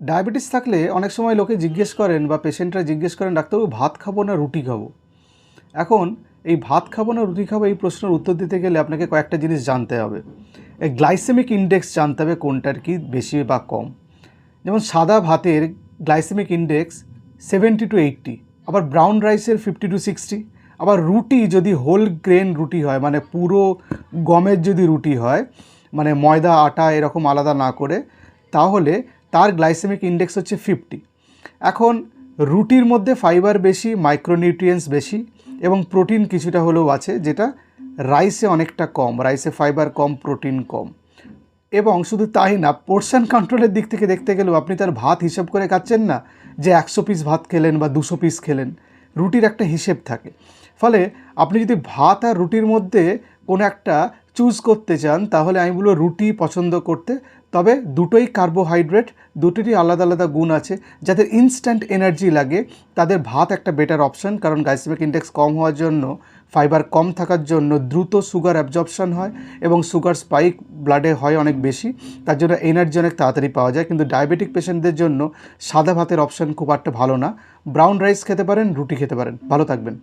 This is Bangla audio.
ডায়াবেটিস থাকলে অনেক সময় লোকে জিজ্ঞেস করেন বা পেশেন্টরা জিজ্ঞেস করেন, ডাক্তারবাবু, ভাত খাব না রুটি খাব? এখন এই ভাত খাব না রুটি খাব, এই প্রশ্নের উত্তর দিতে গেলে আপনাকে কয়েকটা জিনিস জানতে হবে। এই গ্লাইসেমিক ইন্ডেক্স জানতে হবে কোনটার কি বেশি বা কম। যেমন সাদা ভাতের glycemic index seventy two eighty, আবার ব্রাউন রাইসের ফিফটি টু সিক্সটি, আবার রুটি যদি হোল গ্রেন রুটি হয় মানে পুরো গমের যদি রুটি হয় মানে ময়দা, আটা এরকম আলাদা না করে, তাহলে তার গ্লাইসেমিক ইন্ডেক্স হচ্ছে ফিফটি এখন রুটির মধ্যে ফাইবার বেশি মাইক্রোনিউট্রিয়েন্টস বেশি এবং প্রোটিন কিছুটা হলেও আছে, যেটা রাইসে অনেকটা কম রাইসে ফাইবার কম প্রোটিন কম। এবং শুধু তাই না পোর্শন কন্ট্রোলের দিক থেকে দেখতে গেলেও আপনি তার ভাত হিসেব করে খাচ্ছেন না, যে একশো পিস ভাত খেলেন বা দুশো পিস খেলেন, রুটির একটা হিসেব থাকে। ফলে আপনি যদি ভাত আর রুটির মধ্যে কোনো একটা চুজ করতে চান, তাহলে আমি বলব রুটি পছন্দ করতে। তবে দুটোই কার্বোহাইড্রেট দুটোরই আলাদা আলাদা গুণ আছে। যাদের ইনস্ট্যান্ট এনার্জি লাগে, তাদের ভাত একটা বেটার অপশন কারণ গ্লাইসেমিক ইন্ডেক্স কম হওয়ার জন্য ফাইবার কম থাকার জন্য দ্রুত সুগার অ্যাবজর্পশন হয় এবং সুগার স্পাইক ব্লাডে হয় অনেক বেশি। তার জন্য এনার্জি অনেক তাড়াতাড়ি পাওয়া যায়। কিন্তু ডায়াবেটিক পেশেন্টদের জন্য সাদা ভাতের অপশন খুব একটা ভালো না। ব্রাউন রাইস খেতে পারেন, রুটি খেতে পারেন। ভালো থাকবেন।